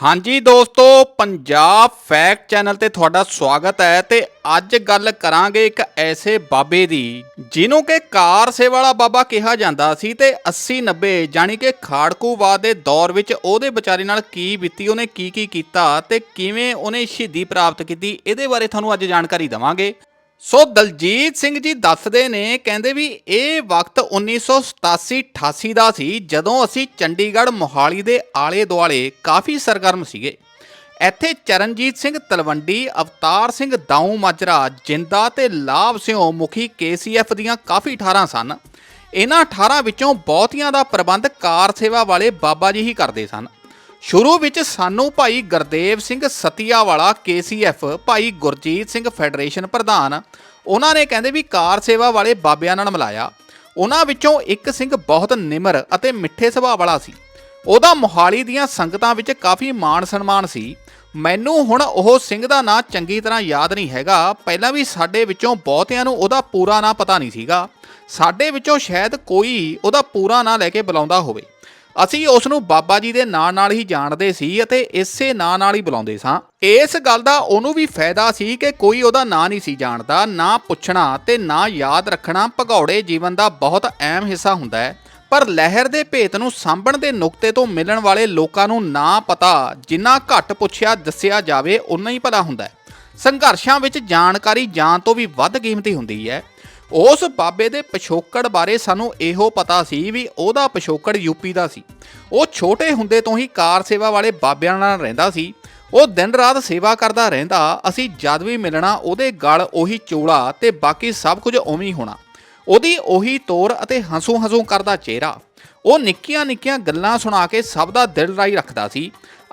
ਹਾਂਜੀ ਦੋਸਤੋ, Punjab fact channel ਤੇ ਤੁਹਾਡਾ ਸਵਾਗਤ ਹੈ ਤੇ ਅੱਜ ਗੱਲ ਕਰਾਂਗੇ ਇੱਕ ਐਸੇ ਬਾਬੇ ਦੀ, ਜਿਹਨੂੰ ਕਿ ਕਾਰ ਸੇਵਾ ਵਾਲਾ ਬਾਬਾ ਕਿਹਾ ਜਾਂਦਾ ਸੀ ਤੇ 80 90 ਜਾਨੀ ਕਿ ਖਾੜਕੂਵਾਦ ਦੇ ਦੌਰ ਵਿੱਚ ਉਹਦੇ ਵਿਚਾਰੇ ਨਾਲ ਕੀ ਬੀਤੀ, ਉਹਨੇ ਕੀ ਕੀ ਕੀਤਾ ਤੇ ਕਿਵੇਂ ਉਹਨੇ ਸ਼ਹੀਦੀ ਪ੍ਰਾਪਤ ਕੀਤੀ, ਇਹਦੇ ਬਾਰੇ ਤੁਹਾਨੂੰ ਅੱਜ ਜਾਣਕਾਰੀ ਦਵਾਂਗੇ। ਸੋ ਦਲਜੀਤ ਸਿੰਘ ਜੀ ਦੱਸਦੇ ਨੇ, ਕਹਿੰਦੇ ਵੀ ਇਹ ਵਕਤ 1987-88 ਦਾ ਸੀ, ਜਦੋਂ ਅਸੀਂ ਚੰਡੀਗੜ੍ਹ ਮੋਹਾਲੀ ਦੇ ਆਲੇ ਦੁਆਲੇ ਕਾਫੀ ਸਰਗਰਮ ਸੀਗੇ। ਇੱਥੇ ਚਰਨਜੀਤ ਸਿੰਘ ਤਲਵੰਡੀ, ਅਵਤਾਰ ਸਿੰਘ ਦਾਊ ਮਾਜਰਾ, ਜਿੰਦਾ ਤੇ ਲਾਭ ਸਿਓ ਮੁਖੀ ਕੇਸੀਐਫ ਦੀਆਂ ਕਾਫੀ ਠਾਰਾਂ ਸਨ। ਇਹਨਾਂ ਠਾਰਾਂ ਵਿੱਚੋਂ ਬਹੁਤੀਆਂ ਦਾ ਪ੍ਰਬੰਧ ਕਾਰ ਸੇਵਾ ਵਾਲੇ ਬਾਬਾ ਜੀ ਹੀ ਕਰਦੇ ਸਨ। ਸ਼ੁਰੂ ਵਿੱਚ ਸਾਨੂੰ ਭਾਈ ਗੁਰਦੇਵ ਸਿੰਘ ਸਤੀਆ ਵਾਲਾ KCF ਭਾਈ ਗੁਰਜੀਤ ਸਿੰਘ ਫੈਡਰੇਸ਼ਨ ਪ੍ਰਧਾਨ, ਉਹਨਾਂ ਨੇ ਕਹਿੰਦੇ ਵੀ ਕਾਰ ਸੇਵਾ ਵਾਲੇ ਬਾਬਿਆਂ ਨਾਲ ਮਿਲਾਇਆ। ਉਹਨਾਂ ਵਿੱਚੋਂ ਇੱਕ ਸਿੰਘ ਬਹੁਤ ਨਿਮਰ ਅਤੇ ਮਿੱਠੇ ਸੁਭਾਅ ਵਾਲਾ ਸੀ। ਉਹਦਾ ਮੋਹਾਲੀ ਦੀਆਂ ਸੰਗਤਾਂ ਵਿੱਚ ਕਾਫੀ ਮਾਣ ਸਨਮਾਨ ਸੀ। ਮੈਨੂੰ ਹੁਣ ਉਹ ਸਿੰਘ ਦਾ ਨਾਂ ਚੰਗੀ ਤਰ੍ਹਾਂ ਯਾਦ ਨਹੀਂ ਹੈਗਾ। ਪਹਿਲਾਂ ਵੀ ਸਾਡੇ ਵਿੱਚੋਂ ਬਹੁਤਿਆਂ ਨੂੰ ਉਹਦਾ ਪੂਰਾ ਨਾਂ ਪਤਾ ਨਹੀਂ ਸੀਗਾ। ਸਾਡੇ ਵਿੱਚੋਂ ਸ਼ਾਇਦ ਕੋਈ ਉਹਦਾ ਪੂਰਾ ਨਾਂ ਲੈ ਕੇ ਬੁਲਾਉਂਦਾ ਹੋਵੇ। ਅਸੀਂ ਉਸ ਨੂੰ ਬਾਬਾ ਜੀ ਦੇ ਨਾਂ ਨਾਲ ਹੀ ਜਾਣਦੇ ਸੀ ਅਤੇ ਇਸੇ ਨਾਂ ਨਾਲ ਹੀ ਬੁਲਾਉਂਦੇ ਸਾਂ। ਇਸ ਗੱਲ ਦਾ ਉਹਨੂੰ ਵੀ ਫਾਇਦਾ ਸੀ ਕਿ ਕੋਈ ਉਹਦਾ ਨਾਂ ਨਹੀਂ ਸੀ ਜਾਣਦਾ। ਨਾ ਪੁੱਛਣਾ ਤੇ ਨਾ ਯਾਦ ਰੱਖਣਾ ਭਗੌੜੇ ਜੀਵਨ ਦਾ ਬਹੁਤ ਅਹਿਮ ਹਿੱਸਾ ਹੁੰਦਾ ਹੈ। ਪਰ ਲਹਿਰ ਦੇ ਭੇਤ ਨੂੰ ਸਾਂਭਣ ਦੇ ਨੁਕਤੇ ਤੋਂ ਮਿਲਣ ਵਾਲੇ ਲੋਕਾਂ ਨੂੰ ਨਾ ਪਤਾ, ਜਿੰਨਾ ਘੱਟ ਪੁੱਛਿਆ, ਦੱਸਿਆ ਜਾਵੇ ਉਨਾ ਹੀ ਪਤਾ ਹੁੰਦਾ ਹੈ। ਸੰਘਰਸ਼ਾਂ ਵਿੱਚ ਜਾਣਕਾਰੀ ਜਾਣ ਤੋਂ ਵੀ ਵੱਧ ਕੀਮਤੀ ਹੁੰਦੀ ਹੈ। ਉਸ ਬਾਬੇ ਦੇ ਪਿਛੋਕੜ ਬਾਰੇ ਸਾਨੂੰ ਇਹੋ ਪਤਾ ਸੀ ਵੀ ਉਹਦਾ ਪਿਛੋਕੜ ਯੂਪੀ ਦਾ ਸੀ। ਉਹ ਛੋਟੇ ਹੁੰਦੇ ਤੋਂ ਹੀ ਕਾਰ ਸੇਵਾ ਵਾਲੇ ਬਾਬਿਆਂ ਨਾਲ ਰਹਿੰਦਾ ਸੀ। ਉਹ ਦਿਨ ਰਾਤ ਸੇਵਾ ਕਰਦਾ ਰਹਿੰਦਾ, ਅਸੀਂ ਜਦ ਵੀ ਮਿਲਣਾ ਉਹਦੇ ਗਲ ਉਹੀ ਚੋਲਾ ਤੇ ਬਾਕੀ ਸਭ ਕੁਝ ਉਵੇਂ ਹੀ ਹੋਣਾ। ਉਹਦੀ ਉਹੀ ਤੋਰ ਅਤੇ ਹੰਸੂ ਹੰਸੂ ਕਰਦਾ ਚਿਹਰਾ। ਉਹ ਨਿੱਕੀਆਂ ਨਿੱਕੀਆਂ ਗੱਲਾਂ ਸੁਣਾ ਕੇ ਸਭ ਦਾ ਦਿਲ ਰਾਈ ਰੱਖਦਾ ਸੀ।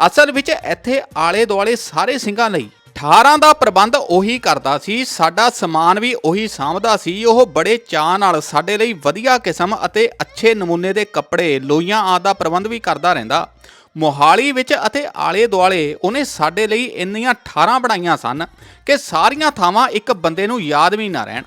ਅਸਲ ਵਿੱਚ ਇੱਥੇ ਆਲੇ ਦੁਆਲੇ ਸਾਰੇ ਸਿੰਘਾਂ ਲਈ 18 ਦਾ ਪ੍ਰਬੰਧ ਉਹੀ ਕਰਦਾ ਸੀ, ਸਾਡਾ ਸਮਾਨ ਵੀ ਉਹੀ ਸਾਂਭਦਾ ਸੀ, ਉਹ ਬੜੇ ਚਾਅ ਨਾਲ ਸਾਡੇ ਲਈ ਵਧੀਆ ਕਿਸਮ ਅਤੇ ਅੱਛੇ ਨਮੂਨੇ ਦੇ ਕੱਪੜੇ, ਲੋਈਆਂ ਆਦਿ ਦਾ ਪ੍ਰਬੰਧ ਵੀ ਕਰਦਾ ਰਹਿੰਦਾ। ਮੋਹਾਲੀ ਵਿੱਚ ਅਤੇ ਆਲੇ ਦੁਆਲੇ ਉਹਨੇ ਸਾਡੇ ਲਈ ਇੰਨੀਆਂ 18 ਬਣਾਈਆਂ ਸਨ ਕਿ ਸਾਰੀਆਂ ਥਾਵਾਂ ਇੱਕ ਬੰਦੇ ਨੂੰ ਯਾਦ ਵੀ ਨਾ ਰਹਿਣ।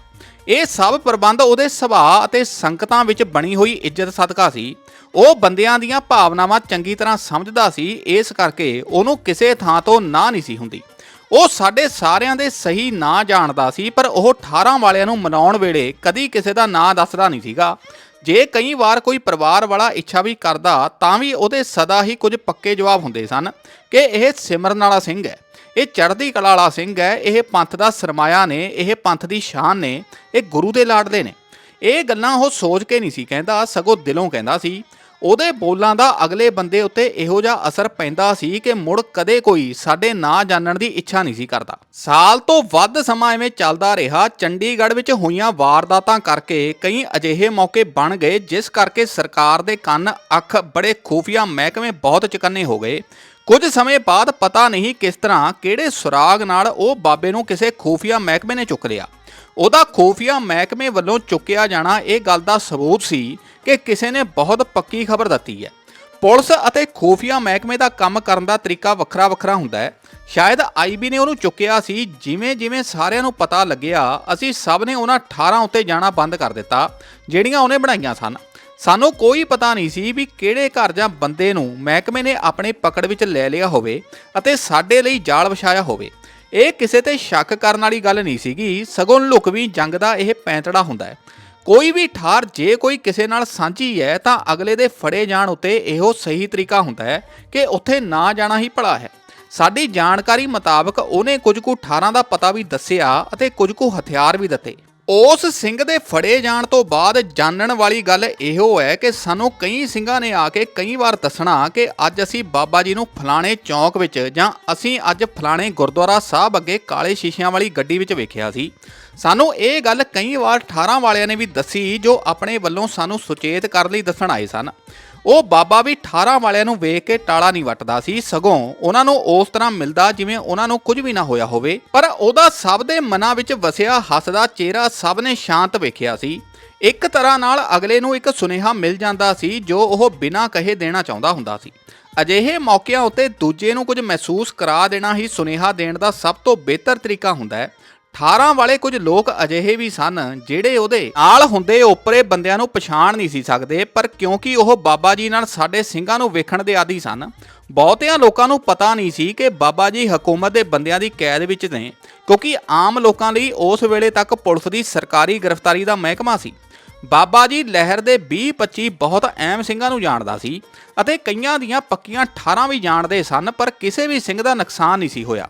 ਇਹ ਸਭ ਪ੍ਰਬੰਧ ਉਹਦੇ ਸੁਭਾਅ ਅਤੇ ਸੰਗਤਾਂ ਵਿੱਚ ਬਣੀ ਹੋਈ ਇੱਜ਼ਤ ਸਦਕਾ ਸੀ। ਉਹ ਬੰਦਿਆਂ ਦੀਆਂ ਭਾਵਨਾਵਾਂ ਚੰਗੀ ਤਰ੍ਹਾਂ ਸਮਝਦਾ ਸੀ, ਇਸ ਕਰਕੇ ਉਹਨੂੰ ਕਿਸੇ ਥਾਂ ਤੋਂ ਨਾ ਨਹੀਂ ਸੀ ਹੁੰਦੀ। ਉਹ ਸਾਡੇ ਸਾਰਿਆਂ ਦੇ ਸਹੀ ਨਾਂ ਜਾਣਦਾ ਸੀ, ਪਰ ਉਹ 18 ਵਾਲਿਆਂ ਨੂੰ ਮਨਾਉਣ ਵੇਲੇ ਕਦੀ ਕਿਸੇ ਦਾ ਨਾਂ ਦੱਸਦਾ ਨਹੀਂ ਸੀਗਾ। ਜੇ ਕਈ ਵਾਰ ਕੋਈ ਪਰਿਵਾਰ ਵਾਲਾ ਇੱਛਾ ਵੀ ਕਰਦਾ, ਤਾਂ ਵੀ ਉਹਦੇ ਸਦਾ ਹੀ ਕੁਝ ਪੱਕੇ ਜਵਾਬ ਹੁੰਦੇ ਸਨ ਕਿ ਇਹ ਸਿਮਰਨ ਵਾਲਾ ਸਿੰਘ ਹੈ, ਇਹ ਚੜ੍ਹਦੀ ਕਲਾ ਵਾਲਾ ਸਿੰਘ ਹੈ, ਇਹ ਪੰਥ ਦਾ ਸਰਮਾਇਆ ਨੇ, ਇਹ ਪੰਥ ਦੀ ਸ਼ਾਨ ਨੇ, ਇਹ ਗੁਰੂ ਦੇ ਲਾਡਲੇ ਨੇ। ਇਹ ਗੱਲਾਂ ਉਹ ਸੋਚ ਕੇ ਨਹੀਂ ਸੀ ਕਹਿੰਦਾ, ਸਗੋਂ ਦਿਲੋਂ ਕਹਿੰਦਾ ਸੀ ਉਹਦੇ ਬੋਲਾਂ ਦਾ ਅਗਲੇ ਬੰਦੇ ਉੱਤੇ ਇਹੋ ਜਿਹਾ ਅਸਰ ਪੈਂਦਾ ਸੀ ਕਿ ਮੁੜ ਕਦੇ ਕੋਈ ਸਾਡੇ ਨਾਂ ਜਾਣਨ ਦੀ ਇੱਛਾ ਨਹੀਂ ਸੀ ਕਰਦਾ। ਸਾਲ ਤੋਂ ਵੱਧ ਸਮਾਂ ਐਵੇਂ ਚੱਲਦਾ ਰਿਹਾ, ਚੰਡੀਗੜ੍ਹ ਵਿੱਚ ਹੋਈਆਂ ਵਾਰਦਾਤਾਂ ਕਰਕੇ ਕਈ ਅਜਿਹੇ ਮੌਕੇ ਬਣ ਗਏ, ਜਿਸ ਕਰਕੇ ਸਰਕਾਰ ਦੇ ਕੰਨ, ਅੱਖ ਬੜੇ ਖੂਫੀਆ ਮਹਿਕਮੇ ਬਹੁਤ ਚਕੰਨੇ ਹੋ ਗਏ। ਕੁਝ ਸਮੇਂ ਬਾਅਦ ਪਤਾ ਨਹੀਂ ਕਿਸ ਤਰ੍ਹਾਂ ਕਿਹੜੇ ਸੁਰਾਗ ਨਾਲ ਉਹ ਬਾਬੇ ਨੂੰ ਕਿਸੇ ਖੂਫੀਆ ਮਹਿਕਮੇ ਨੇ ਚੁੱਕ ਲਿਆ। ਉਹਦਾ ਖੂਫੀਆ ਮਹਿਕਮੇ ਵੱਲੋਂ ਚੁੱਕਿਆ ਜਾਣਾ ਇਹ ਗੱਲ ਦਾ ਸਬੂਤ ਸੀ ਕਿ ਕਿਸੇ ਨੇ ਬਹੁਤ ਪੱਕੀ ਖਬਰ ਦਿੱਤੀ ਹੈ। ਪੁਲਿਸ ਅਤੇ ਖੂਫੀਆ ਮਹਿਕਮੇ ਦਾ ਕੰਮ ਕਰਨ ਦਾ ਤਰੀਕਾ ਵੱਖਰਾ ਵੱਖਰਾ ਹੁੰਦਾ ਹੈ। ਸ਼ਾਇਦ ਆਈਬੀ ਨੇ ਉਹਨੂੰ ਚੁੱਕਿਆ ਸੀ, ਜਿਵੇਂ ਜਿਵੇਂ ਸਾਰਿਆਂ ਨੂੰ ਪਤਾ ਲੱਗਿਆ, ਅਸੀਂ ਸਭ ਨੇ ਉਹਨਾਂ 18 ਉੱਤੇ ਜਾਣਾ ਬੰਦ ਕਰ ਦਿੱਤਾ, ਜਿਹੜੀਆਂ ਉਹਨੇ ਬਣਾਈਆਂ ਸਨ। ਸਾਨੂੰ ਕੋਈ ਪਤਾ ਨਹੀਂ ਸੀ ਵੀ ਕਿਹੜੇ ਘਰ ਜਾਂ ਬੰਦੇ ਨੂੰ ਮਹਿਕਮੇ ਨੇ ਆਪਣੇ ਪਕੜ ਵਿੱਚ ਲੈ ਲਿਆ ਹੋਵੇ ਅਤੇ ਸਾਡੇ ਲਈ ਜਾਲ ਵਿਛਾਇਆ ਹੋਵੇ। ਇਹ ਕਿਸੇ ਤੇ ਸ਼ੱਕ ਕਰਨ ਵਾਲੀ ਗੱਲ ਨਹੀਂ ਸੀਗੀ। ਸਗੋਂ ਲੁਕਵੀਂ ਜੰਗ ਦਾ ਇਹ ਪੈਂਤੜਾ ਹੁੰਦਾ ਹੈ। ਕੋਈ ਵੀ ਠਾਰ ਜੇ ਕੋਈ ਕਿਸੇ ਨਾਲ ਸਾਂਝੀ ਹੈ ਤਾਂ ਅਗਲੇ ਦੇ ਫੜੇ ਜਾਣ ਉੱਤੇ ਇਹੋ ਸਹੀ ਤਰੀਕਾ ਹੁੰਦਾ ਹੈ ਕਿ ਉੱਥੇ ਨਾ ਜਾਣਾ ਹੀ ਭਲਾ ਹੈ। ਸਾਡੀ ਜਾਣਕਾਰੀ ਮੁਤਾਬਕ ਉਹਨੇ ਕੁਝ ਕੁ 18 ਦਾ ਪਤਾ ਵੀ ਦੱਸਿਆ ਅਤੇ ਕੁਝ ਕੁ ਹਥਿਆਰ ਵੀ ਦਿੱਤੇ। ਉਸ ਸਿੰਘ ਦੇ ਫੜੇ ਜਾਣ ਤੋਂ ਬਾਅਦ ਜਾਣਨ ਵਾਲੀ ਗੱਲ ਇਹੋ ਹੈ ਕਿ ਸਾਨੂੰ ਕਈ ਸਿੰਘਾਂ ਨੇ ਆ ਕੇ ਕਈ ਵਾਰ ਦੱਸਣਾ ਕਿ ਅੱਜ ਅਸੀਂ ਬਾਬਾ ਜੀ ਨੂੰ ਫਲਾਣੇ ਚੌਂਕ ਵਿੱਚ ਜਾਂ ਅਸੀਂ ਅੱਜ ਫਲਾਣੇ ਗੁਰਦੁਆਰਾ ਸਾਹਿਬ ਅੱਗੇ ਕਾਲੇ ਸ਼ੀਸ਼ਿਆਂ ਵਾਲੀ ਗੱਡੀ ਵਿੱਚ ਵੇਖਿਆ ਸੀ। ਸਾਨੂੰ ਇਹ ਗੱਲ ਕਈ ਵਾਰ 18 ਵਾਲਿਆਂ ਨੇ ਵੀ ਦੱਸੀ ਜੋ ਆਪਣੇ ਵੱਲੋਂ ਸਾਨੂੰ ਸੁਚੇਤ ਕਰਨ ਲਈ ਦੱਸਣ ਆਏ ਸਨ। ਉਹ ਬਾਬਾ ਵੀ 18 ਵਾਲਿਆਂ ਨੂੰ ਵੇਖ ਕੇ ਟਾਲਾ ਨਹੀਂ ਵੱਟਦਾ ਸੀ, ਸਗੋਂ ਉਹਨਾਂ ਨੂੰ ਉਸ ਤਰ੍ਹਾਂ ਮਿਲਦਾ ਜਿਵੇਂ ਉਹਨਾਂ ਨੂੰ ਕੁਝ ਵੀ ਨਾ ਹੋਇਆ ਹੋਵੇ। ਪਰ ਉਹਦਾ ਸਭ ਦੇ ਮਨਾਂ ਵਿੱਚ ਵਸਿਆ, ਹੱਸਦਾ ਚਿਹਰਾ ਸਭ ਨੇ ਸ਼ਾਂਤ ਵੇਖਿਆ ਸੀ। ਇੱਕ ਤਰ੍ਹਾਂ ਨਾਲ ਅਗਲੇ ਨੂੰ ਇੱਕ ਸੁਨੇਹਾ ਮਿਲ ਜਾਂਦਾ ਸੀ, ਜੋ ਉਹ ਬਿਨਾਂ ਕਹੇ ਦੇਣਾ ਚਾਹੁੰਦਾ ਹੁੰਦਾ ਸੀ। ਅਜਿਹੇ ਮੌਕਿਆਂ ਉੱਤੇ ਦੂਜੇ ਨੂੰ ਕੁਝ ਮਹਿਸੂਸ ਕਰਾ ਦੇਣਾ ਹੀ ਸੁਨੇਹਾ ਦੇਣ ਦਾ ਸਭ ਤੋਂ ਬਿਹਤਰ ਤਰੀਕਾ ਹੁੰਦਾ ਹੈ। 18 ਵਾਲੇ ਕੁਝ ਲੋਕ ਅਜਿਹੇ ਵੀ ਸਨ ਜਿਹੜੇ ਉਹਦੇ ਨਾਲ ਹੁੰਦੇ ਓਪਰੇ ਬੰਦਿਆਂ ਨੂੰ ਪਛਾਣ ਨਹੀਂ ਸੀ ਸਕਦੇ, ਪਰ ਕਿਉਂਕਿ ਉਹ ਬਾਬਾ ਜੀ ਨਾਲ ਸਾਡੇ ਸਿੰਘਾਂ ਨੂੰ ਵੇਖਣ ਦੇ ਆਦੀ ਸਨ, ਬਹੁਤਿਆਂ ਲੋਕਾਂ ਨੂੰ ਪਤਾ ਨਹੀਂ ਸੀ ਕਿ ਬਾਬਾ ਜੀ ਹਕੂਮਤ ਦੇ ਬੰਦਿਆਂ ਦੀ ਕੈਦ ਵਿੱਚ ਨੇ, ਕਿਉਂਕਿ ਆਮ ਲੋਕਾਂ ਲਈ ਉਸ ਵੇਲੇ ਤੱਕ ਪੁਲਿਸ ਦੀ ਸਰਕਾਰੀ ਗ੍ਰਿਫਤਾਰੀ ਦਾ ਮਹਿਕਮਾ ਸੀ। ਬਾਬਾ ਜੀ ਲਹਿਰ ਦੇ 20-25 ਬਹੁਤ ਅਹਿਮ ਸਿੰਘਾਂ ਨੂੰ ਜਾਣਦਾ ਸੀ ਅਤੇ ਕਈਆਂ ਦੀਆਂ ਪੱਕੀਆਂ 18 ਵੀ ਜਾਣਦੇ ਸਨ, ਪਰ ਕਿਸੇ ਵੀ ਸਿੰਘ ਦਾ ਨੁਕਸਾਨ ਨਹੀਂ ਸੀ ਹੋਇਆ।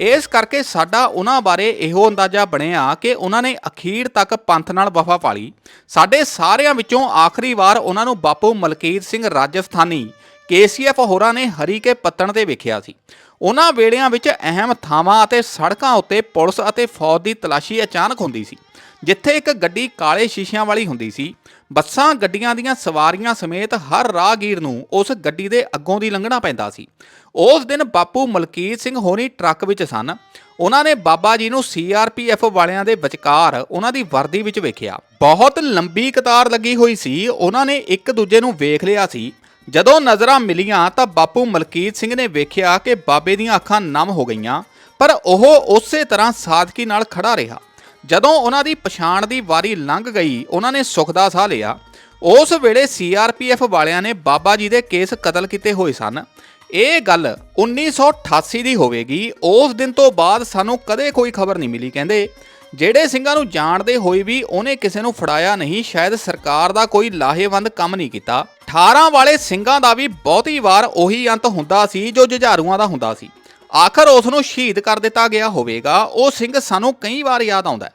ਇਸ ਕਰਕੇ ਸਾਡਾ ਉਹਨਾਂ ਬਾਰੇ ਇਹੋ ਅੰਦਾਜ਼ਾ ਬਣਿਆ ਕਿ ਉਹਨਾਂ ਨੇ ਅਖੀਰ ਤੱਕ ਪੰਥ ਨਾਲ ਵਫਾ ਪਾਲੀ ਸਾਡੇ ਸਾਰਿਆਂ ਵਿੱਚੋਂ ਆਖਰੀ ਵਾਰ ਉਹਨਾਂ ਨੂੰ ਬਾਪੂ ਮਲਕੀਤ ਸਿੰਘ ਰਾਜਸਥਾਨੀ, ਕੇਸੀਐਫ ਹੋਰਾਂ ਨੇ ਹਰੀਕੇ ਪੱਤਣ ਤੇ ਵੇਖਿਆ ਸੀ। ਉਹਨਾਂ ਵੇੜਿਆਂ ਵਿੱਚ ਅਹਿਮ ਥਾਵਾਂ ਅਤੇ ਸੜਕਾਂ ਉੱਤੇ ਪੁਲਿਸ ਅਤੇ ਫੌਜ ਦੀ ਤਲਾਸ਼ੀ ਅਚਾਨਕ ਹੁੰਦੀ ਸੀ, ਜਿੱਥੇ ਇੱਕ ਗੱਡੀ ਕਾਲੇ ਸ਼ੀਸ਼ਿਆਂ ਵਾਲੀ ਹੁੰਦੀ ਸੀ। ਬੱਸਾਂ, ਗੱਡੀਆਂ ਦੀਆਂ ਸਵਾਰੀਆਂ ਸਮੇਤ ਹਰ ਰਾਹਗੀਰ ਨੂੰ ਉਸ ਗੱਡੀ ਦੇ ਅੱਗੋਂ ਦੀ ਲੰਘਣਾ ਪੈਂਦਾ ਸੀ। ਉਸ ਦਿਨ ਬਾਪੂ ਮਲਕੀਤ ਸਿੰਘ ਹੋਣੀ ਟਰੱਕ ਵਿੱਚ ਸਨ। ਉਹਨਾਂ ਨੇ ਬਾਬਾ ਜੀ ਨੂੰ ਸੀਆਰਪੀਐਫ ਵਾਲਿਆਂ ਦੇ ਵਿਚਕਾਰ ਉਹਨਾਂ ਦੀ ਵਰਦੀ ਵਿੱਚ ਵੇਖਿਆ। ਬਹੁਤ ਲੰਬੀ ਕਤਾਰ ਲੱਗੀ ਹੋਈ ਸੀ। ਉਹਨਾਂ ਨੇ ਇੱਕ ਦੂਜੇ ਨੂੰ ਵੇਖ ਲਿਆ ਸੀ। ਜਦੋਂ ਨਜ਼ਰਾਂ ਮਿਲੀਆਂ ਤਾਂ ਬਾਪੂ ਮਲਕੀਤ ਸਿੰਘ ਨੇ ਵੇਖਿਆ ਕਿ ਬਾਬੇ ਦੀਆਂ ਅੱਖਾਂ ਨਮ ਹੋ ਗਈਆਂ, ਪਰ ਉਹ ਉਸੇ ਤਰ੍ਹਾਂ ਸਾਦਗੀ ਨਾਲ ਖੜਾ ਰਿਹਾ। ਜਦੋਂ ਉਹਨਾਂ ਦੀ ਪਛਾਣ ਦੀ ਵਾਰੀ ਲੰਘ ਗਈ, ਉਹਨਾਂ ਨੇ ਸੁੱਖ ਦਾ ਸਾਹ ਲਿਆ। ਉਸ ਵੇਲੇ ਸੀਆਰਪੀਐਫ ਵਾਲਿਆਂ ਨੇ ਬਾਬਾ ਜੀ ਦੇ ਕੇਸ ਕਤਲ ਕੀਤੇ ਹੋਏ ਸਨ। ਇਹ ਗੱਲ 1988 ਦੀ ਹੋਵੇਗੀ। ਉਸ ਦਿਨ ਤੋਂ ਬਾਅਦ ਸਾਨੂੰ ਕਦੇ ਕੋਈ ਖਬਰ ਨਹੀਂ ਮਿਲੀ, ਕਹਿੰਦੇ। ਜਿਹੜੇ ਸਿੰਘਾਂ ਨੂੰ ਜਾਣਦੇ ਹੋਏ ਵੀ ਉਹਨੇ ਕਿਸੇ ਨੂੰ ਫੜਾਇਆ ਨਹੀਂ, ਸ਼ਾਇਦ ਸਰਕਾਰ ਦਾ ਕੋਈ ਲਾਹੇਵੰਦ ਕੰਮ ਨਹੀਂ ਕੀਤਾ। 18 ਵਾਲੇ ਸਿੰਘਾਂ ਦਾ ਵੀ ਬਹੁਤੀ ਵਾਰ ਉਹੀ ਅੰਤ ਹੁੰਦਾ ਸੀ ਜੋ ਜੁਝਾਰੂਆਂ ਦਾ ਹੁੰਦਾ ਸੀ। ਆਖਰ ਉਸ ਨੂੰ ਸ਼ਹੀਦ ਕਰ ਦਿੱਤਾ ਗਿਆ ਹੋਵੇਗਾ। ਉਹ ਸਿੰਘ ਸਾਨੂੰ ਕਈ ਵਾਰ ਯਾਦ ਆਉਂਦਾ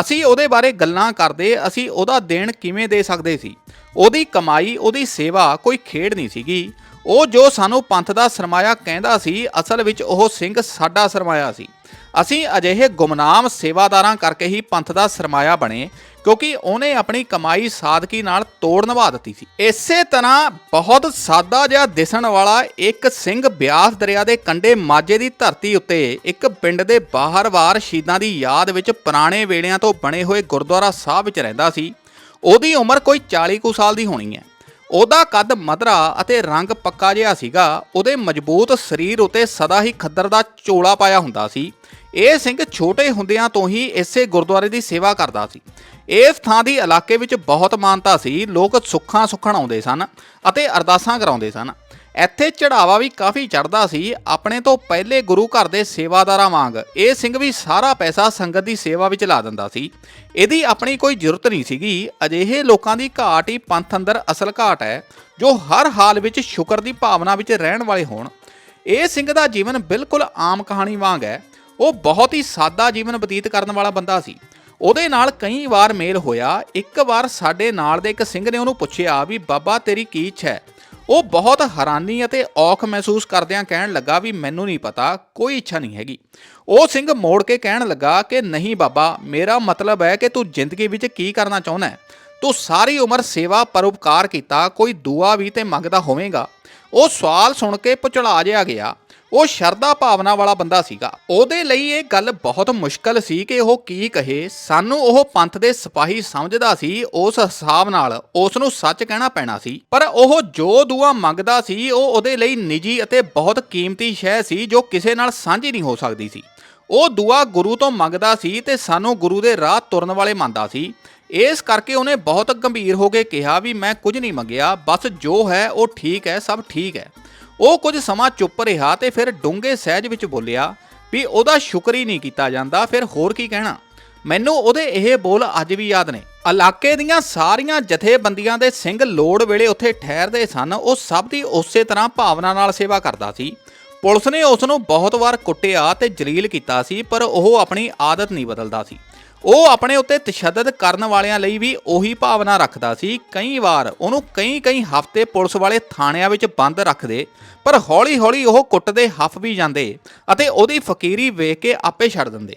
ਅਸੀਂ ਉਹਦੇ ਬਾਰੇ ਗੱਲਾਂ ਕਰਦੇ, ਅਸੀਂ ਉਹਦਾ ਦੇਣ ਕਿਵੇਂ ਦੇ ਸਕਦੇ ਸੀ? ਉਹਦੀ ਕਮਾਈ, ਉਹਦੀ ਸੇਵਾ ਕੋਈ ਖੇਡ ਨਹੀਂ ਸੀਗੀ। ਉਹ ਜੋ ਸਾਨੂੰ ਪੰਥ ਦਾ ਸਰਮਾਇਆ ਕਹਿੰਦਾ ਸੀ, ਅਸਲ ਵਿੱਚ ਉਹ ਸਿੰਘ ਸਾਡਾ ਸਰਮਾਇਆ ਸੀ। ਅਸੀਂ ਅਜਿਹੇ ਗੁਮਨਾਮ ਸੇਵਾਦਾਰਾਂ ਕਰਕੇ ਹੀ ਪੰਥ ਦਾ ਸਰਮਾਇਆ ਬਣੇ, ਕਿਉਂਕਿ ਉਹਨੇ ਆਪਣੀ ਕਮਾਈ ਸਾਦਗੀ ਨਾਲ ਤੋੜ ਨਿਭਾ ਦਿੱਤੀ ਸੀ। ਇਸੇ ਤਰ੍ਹਾਂ ਬਹੁਤ ਸਾਦਾ ਜਿਹਾ ਦਿਸਣ ਵਾਲਾ ਇੱਕ ਸਿੰਘ ਬਿਆਸ ਦਰਿਆ ਦੇ ਕੰਢੇ ਮਾਝੇ ਦੀ ਧਰਤੀ ਉੱਤੇ ਇੱਕ ਪਿੰਡ ਦੇ ਬਾਹਰ-ਬਾਹਰ ਸ਼ਹੀਦਾਂ ਦੀ ਯਾਦ ਵਿੱਚ ਪੁਰਾਣੇ ਵੇਲਿਆਂ ਤੋਂ ਬਣੇ ਹੋਏ ਗੁਰਦੁਆਰਾ ਸਾਹਿਬ ਵਿੱਚ ਰਹਿੰਦਾ ਸੀ। ਉਹਦੀ ਉਮਰ ਕੋਈ 40 ਕੁ ਸਾਲ ਦੀ ਹੋਣੀ ਹੈ। ਉਹਦਾ ਕੱਦ ਮਧਰਾ ਅਤੇ ਰੰਗ ਪੱਕਾ ਜਿਹਾ ਸੀਗਾ। ਉਹਦੇ ਮਜ਼ਬੂਤ ਸਰੀਰ ਉਤੇ ਸਦਾ ਹੀ ਖੱਦਰ ਦਾ ਚੋਲਾ ਪਾਇਆ ਹੁੰਦਾ ਸੀ। ਇਹ ਸਿੰਘ ਛੋਟੇ ਹੁੰਦਿਆਂ ਤੋਂ ਹੀ ਇਸੇ ਗੁਰਦੁਆਰੇ ਦੀ ਸੇਵਾ ਕਰਦਾ ਸੀ। ਇਸ ਥਾਂ ਦੀ ਇਲਾਕੇ ਵਿੱਚ ਬਹੁਤ ਮਾਨਤਾ ਸੀ। ਲੋਕ ਸੁੱਖਾਂ ਸੁੱਖਣ ਆਉਂਦੇ ਸਨ ਅਤੇ ਅਰਦਾਸਾਂ ਕਰਾਉਂਦੇ ਸਨ। ਇੱਥੇ ਚੜਾਵਾ ਵੀ ਕਾਫੀ ਚੜਦਾ ਸੀ। ਆਪਣੇ ਤੋਂ ਪਹਿਲੇ ਗੁਰੂ ਘਰ ਦੇ ਸੇਵਾਦਾਰਾਂ ਵਾਂਗ ਇਹ ਸਿੰਘ ਵੀ ਸਾਰਾ ਪੈਸਾ ਸੰਗਤ ਦੀ ਸੇਵਾ ਵਿੱਚ ਲਾ ਦਿੰਦਾ ਸੀ। ਇਹਦੀ ਆਪਣੀ ਕੋਈ ਜ਼ਰੂਰਤ ਨਹੀਂ ਸੀਗੀ। ਅਜਿਹੇ ਲੋਕਾਂ ਦੀ ਘਾਟ ਹੀ ਪੰਥ ਅੰਦਰ ਅਸਲ ਘਾਟ ਹੈ, ਜੋ ਹਰ ਹਾਲ ਵਿੱਚ ਸ਼ੁਕਰ ਦੀ ਭਾਵਨਾ ਵਿੱਚ ਰਹਿਣ ਵਾਲੇ ਹੋਣ। ਇਹ ਸਿੰਘ ਦਾ ਜੀਵਨ ਬਿਲਕੁਲ ਆਮ ਕਹਾਣੀ ਵਾਂਗ ਹੈ। ਉਹ ਬਹੁਤ ਹੀ ਸਾਦਾ ਜੀਵਨ ਬਤੀਤ ਕਰਨ ਵਾਲਾ ਬੰਦਾ ਸੀ। ਉਹਦੇ ਨਾਲ ਕਈ ਵਾਰ ਮੇਲ ਹੋਇਆ। ਇੱਕ ਵਾਰ ਸਾਡੇ ਨਾਲ ਦੇ ਇੱਕ ਸਿੰਘ ਨੇ ਉਹਨੂੰ ਪੁੱਛਿਆ ਵੀ, ਬਾਬਾ, ਤੇਰੀ ਕੀ ਇੱਛਾ ਹੈ? ਉਹ ਬਹੁਤ ਹੈਰਾਨੀ ਅਤੇ ਔਖ ਮਹਿਸੂਸ ਕਰਦਿਆਂ ਕਹਿਣ ਲੱਗਾ ਵੀ, ਮੈਨੂੰ ਨਹੀਂ ਪਤਾ, ਕੋਈ ਇੱਛਾ ਨਹੀਂ ਹੈਗੀ। ਉਹ ਸਿੰਘ ਮੋੜ ਕੇ ਕਹਿਣ ਲੱਗਾ ਕਿ, ਨਹੀਂ ਬਾਬਾ, ਮੇਰਾ ਮਤਲਬ ਹੈ ਕਿ ਤੂੰ ਜ਼ਿੰਦਗੀ ਵਿੱਚ ਕੀ ਕਰਨਾ ਚਾਹੁੰਦਾ ਹੈ? ਤੂੰ ਸਾਰੀ ਉਮਰ ਸੇਵਾ ਪਰਉਪਕਾਰ ਕੀਤਾ, ਕੋਈ ਦੁਆ ਵੀ ਤੇ ਮੰਗਦਾ ਹੋਵੇਂਗਾ? ਉਹ ਸਵਾਲ ਸੁਣ ਕੇ ਪੁਚਲਾ ਜਿਹਾ ਗਿਆ। ਉਹ ਸ਼ਰਧਾ ਭਾਵਨਾ ਵਾਲਾ ਬੰਦਾ ਸੀਗਾ। ਉਹਦੇ ਲਈ ਇਹ ਗੱਲ ਬਹੁਤ ਮੁਸ਼ਕਲ ਸੀ ਕਿ ਉਹ ਕੀ ਕਹੇ। ਸਾਨੂੰ ਉਹ ਪੰਥ ਦੇ ਸਿਪਾਹੀ ਸਮਝਦਾ ਸੀ, ਉਸ ਹਿਸਾਬ ਨਾਲ ਉਸ ਨੂੰ ਸੱਚ ਕਹਿਣਾ ਪੈਣਾ ਸੀ। ਪਰ ਉਹ ਜੋ ਦੁਆ ਮੰਗਦਾ ਸੀ, ਉਹ ਉਹਦੇ ਲਈ ਨਿੱਜੀ ਅਤੇ ਬਹੁਤ ਕੀਮਤੀ ਸ਼ੈ ਸੀ, ਜੋ ਕਿਸੇ ਨਾਲ ਸਾਂਝੀ ਨਹੀਂ ਹੋ ਸਕਦੀ ਸੀ। ਉਹ ਦੁਆ ਗੁਰੂ ਤੋਂ ਮੰਗਦਾ ਸੀ ਤੇ ਸਾਨੂੰ ਗੁਰੂ ਦੇ ਰਾਹ ਤੁਰਨ ਵਾਲੇ ਮੰਨਦਾ ਸੀ। ਇਸ ਕਰਕੇ ਉਹਨੇ ਬਹੁਤ ਗੰਭੀਰ ਹੋ ਕੇ ਕਿਹਾ ਵੀ ਮੈਂ ਕੁਝ ਨਹੀਂ ਮੰਗਿਆ, ਬਸ ਜੋ ਹੈ ਉਹ ਠੀਕ ਹੈ, ਸਭ ਠੀਕ ਹੈ। ਉਹ ਕੁਝ ਸਮਾਂ ਚੁੱਪ ਰਿਹਾ ਤੇ ਫਿਰ ਡੂੰਘੇ ਸਹਿਜ ਵਿੱਚ ਬੋਲਿਆ ਵੀ ਉਹਦਾ ਸ਼ੁਕਰ ਹੀ ਨਹੀਂ ਕੀਤਾ ਜਾਂਦਾ, ਫਿਰ ਹੋਰ ਕੀ ਕਹਿਣਾ? ਮੈਨੂੰ ਉਹਦੇ ਇਹ ਬੋਲ ਅੱਜ ਵੀ ਯਾਦ ਨੇ। ਇਲਾਕੇ ਦੀਆਂ ਸਾਰੀਆਂ ਜਥੇਬੰਦੀਆਂ ਦੇ ਸਿੰਘ ਲੋੜ ਵੇਲੇ ਉੱਥੇ ਠਹਿਰਦੇ ਸਨ। ਉਹ ਸਭ ਦੀ ਉਸੇ ਤਰ੍ਹਾਂ ਭਾਵਨਾ ਨਾਲ ਸੇਵਾ ਕਰਦਾ ਸੀ। ਪੁਲਿਸ ਨੇ ਉਸ ਨੂੰ ਬਹੁਤ ਵਾਰ ਕੁੱਟਿਆ ਤੇ ਜਲੀਲ ਕੀਤਾ ਸੀ, ਪਰ ਉਹ ਆਪਣੀ ਆਦਤ ਨਹੀਂ ਬਦਲਦਾ ਸੀ। ਉਹ ਆਪਣੇ ਉੱਤੇ ਤਸ਼ੱਦਦ ਕਰਨ ਵਾਲਿਆਂ ਲਈ ਵੀ ਉਹੀ ਭਾਵਨਾ ਰੱਖਦਾ ਸੀ। ਕਈ ਵਾਰ ਉਹਨੂੰ ਕਈ ਕਈ ਹਫ਼ਤੇ ਪੁਲਿਸ ਵਾਲੇ ਥਾਣਿਆਂ ਵਿੱਚ ਬੰਦ ਰੱਖਦੇ, ਪਰ ਹੌਲੀ-ਹੌਲੀ ਉਹ ਕੁੱਟਦੇ ਹੱਫ ਵੀ ਜਾਂਦੇ ਅਤੇ ਉਹਦੀ ਫਕੀਰੀ ਵੇਖ ਕੇ ਆਪੇ ਛੱਡ ਦਿੰਦੇ।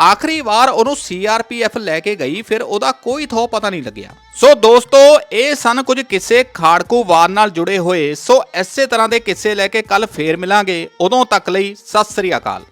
ਆਖਰੀ ਵਾਰ ਉਹਨੂੰ ਸੀਆਰਪੀਐਫ ਲੈ ਕੇ ਗਈ, ਫਿਰ ਉਹਦਾ ਕੋਈ ਥੋ ਪਤਾ ਨਹੀਂ ਲੱਗਿਆ। ਸੋ ਦੋਸਤੋ, ਇਹ ਸਨ ਕੁਝ ਕਿੱਸੇ ਖਾੜਕੂ ਵਾਰ ਨਾਲ ਜੁੜੇ ਹੋਏ। ਸੋ ਐਸੇ ਤਰ੍ਹਾਂ ਦੇ ਕਿੱਸੇ ਲੈ ਕੇ ਕੱਲ ਫੇਰ ਮਿਲਾਂਗੇ। ਉਦੋਂ ਤੱਕ ਲਈ ਸਤਿ ਸ੍ਰੀ ਅਕਾਲ।